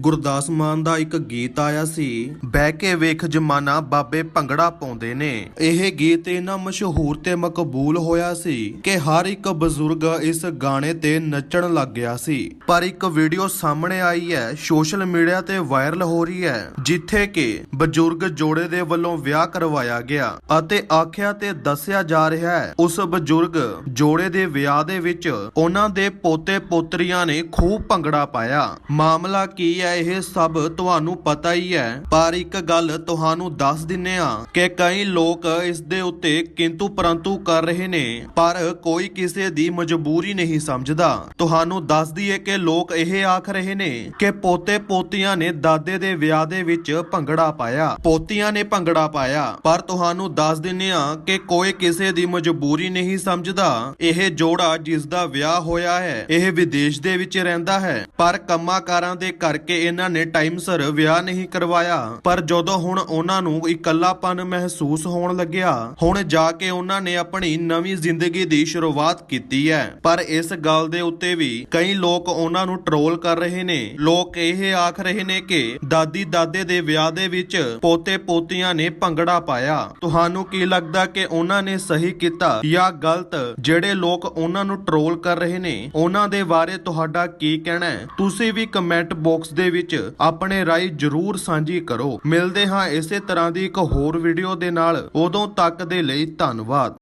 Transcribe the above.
ਗੁਰਦਾਸ ਮਾਨ ਦਾ ਇੱਕ ਗੀਤ ਆਇਆ ਸੀ। ਬਹਿ ਕੇ ਵੇਖ ਜਮਾਨਾ ਬਾਬੇ ਭੰਗੜਾ ਪਾਉਂਦੇ ਨੇ। ਇਹ ਗੀਤ ਇੰਨਾ ਮਸ਼ਹੂਰ ਤੇ ਮਕਬੂਲ ਹੋਇਆ ਸੀ ਕਿ ਹਰ ਇੱਕ ਬਜ਼ੁਰਗ ਇਸ ਗਾਣੇ ਤੇ ਨੱਚਣ ਲੱਗ ਗਿਆ ਸੀ। ਪਰ ਇੱਕ ਵੀਡੀਓ ਸਾਹਮਣੇ ਆਈ ਹੈ, ਸੋਸ਼ਲ ਮੀਡੀਆ ਤੇ ਵਾਇਰਲ ਹੋ ਰਹੀ ਹੈ, ਜਿੱਥੇ ਕਿ ਬਜ਼ੁਰਗ ਜੋੜੇ ਦੇ ਵੱਲੋਂ ਵਿਆਹ ਕਰਵਾਇਆ ਗਿਆ ਅਤੇ ਆਖਿਆ ਤੇ ਦੱਸਿਆ ਜਾ ਰਿਹਾ ਹੈ, ਉਸ ਬਜ਼ੁਰਗ ਜੋੜੇ ਦੇ ਵਿਆਹ ਦੇ ਵਿੱਚ ਉਹਨਾਂ ਦੇ ਪੋਤੇ ਪੋਤਰੀਆਂ ਨੇ ਖੂਬ ਭੰਗੜਾ ਪਾਇਆ। ਮਾਮਲਾ ਕੀ ਹੈ ਇਹ ਸਭ ਤੁਹਾਨੂੰ ਪਤਾ ਹੀ ਹੈ। ਪਰ ਇੱਕ ਗੱਲ ਤੁਹਾਨੂੰ ਦੱਸ ਦਿੰਨੇ ਆ ਕਿ ਕਈ ਲੋਕ ਇਸ ਦੇ ਉੱਤੇ ਕਿੰਤੂ ਪਰੰਤੂ ਕਰ ਰਹੇ ਨੇ, ਪਰ ਕੋਈ ਕਿਸੇ ਦੀ ਮਜਬੂਰੀ ਨਹੀਂ ਸਮਝਦਾ। ਤੁਹਾਨੂੰ ਦੱਸ ਦਈਏ ਕਿ ਲੋਕ ਇਹ ਆਖ ਰਹੇ ਨੇ ਕਿ ਪੋਤੇ ਪੋਤੀਆਂ ਨੇ ਦਾਦੇ ਦੇ ਵਿਆਹ ਦੇ ਵਿੱਚ ਭੰਗੜਾ ਪਾਇਆ। ਪੋਤੀਆਂ ਨੇ ਭੰਗੜਾ ਪਾਇਆ। ਪਰ ਤੁਹਾਨੂੰ ਦੱਸ ਦਿੰਨੇ ਆ ਕਿ ਕੋਈ ਕਿਸੇ ਦੀ ਮਜਬੂਰੀ ਨਹੀਂ ਸਮਝਦਾ। ਇਹ ਜੋੜਾ ਜਿਸ ਦਾ ਵਿਆਹ ਹੋਇਆ ਹੈ, ਇਹ ਵਿਦੇਸ਼ ਦੇ ਵਿੱਚ ਰਹਿੰਦਾ ਹੈ। ਪਰ ਕੰਮਾਕਾਰਾਂ ਦੇ ਕਰਕੇ ਇਹਨਾਂ ਨੇ ਟਾਈਮ ਸਿਰ ਵਿਆਹ ਨਹੀਂ ਕਰਵਾਇਆ। ਪਰ ਜਦੋਂ ਹੁਣ ਉਹਨਾਂ ਨੂੰ ਇਕੱਲਾਪਨ ਮਹਿਸੂਸ ਹੋਣ ਲੱਗਿਆ, ਹੁਣ ਜਾ ਕੇ ਉਹਨਾਂ ਨੇ ਆਪਣੀ ਨਵੀਂ ਜ਼ਿੰਦਗੀ ਦੀ ਸ਼ੁਰੂਆਤ ਕੀਤੀ ਹੈ। ਪਰ ਇਸ ਗੱਲ ਦੇ ਉੱਤੇ ਵੀ ਕਈ ਲੋਕ ਉਹਨਾਂ ਨੂੰ ਟਰੋਲ ਕਰ ਰਹੇ ਨੇ। ਲੋਕ ਇਹ ਆਖ ਰਹੇ ਨੇ ਕਿ ਦਾਦੀ ਦਾਦੇ ਦੇ ਵਿਆਹ ਦੇ ਵਿੱਚ ਪੋਤੇ ਪੋਤੀਆਂ ਨੇ ਭੰਗੜਾ ਪਾਇਆ। ਤੁਹਾਨੂੰ ਕੀ ਲੱਗਦਾ ਕਿ ਉਹਨਾਂ ਨੇ ਸਹੀ ਕੀਤਾ ਜਾਂ ਗਲਤ? ਜਿਹੜੇ ਲੋਕ ਉਹਨਾਂ ਨੂੰ ਟਰੋਲ ਕਰ ਰਹੇ ਨੇ, ਉਹਨਾਂ ਦੇ ਬਾਰੇ ਤੁਹਾਡਾ ਕੀ ਕਹਿਣਾ ਹੈ? ਤੁਸੀਂ ਵੀ ਕਮੈਂਟ ਬਾਕਸ ਦੇ ਵਿੱਚ ਆਪਣੇ ਰਾਏ ਜਰੂਰ ਸਾਂਝੀ ਕਰੋ। ਮਿਲਦੇ ਹਾਂ ਇਸੇ ਤਰ੍ਹਾਂ ਦੀ ਇੱਕ ਹੋਰ ਵੀਡੀਓ ਦੇ ਨਾਲ। ਉਦੋਂ ਤੱਕ ਦੇ ਲਈ ਧੰਨਵਾਦ।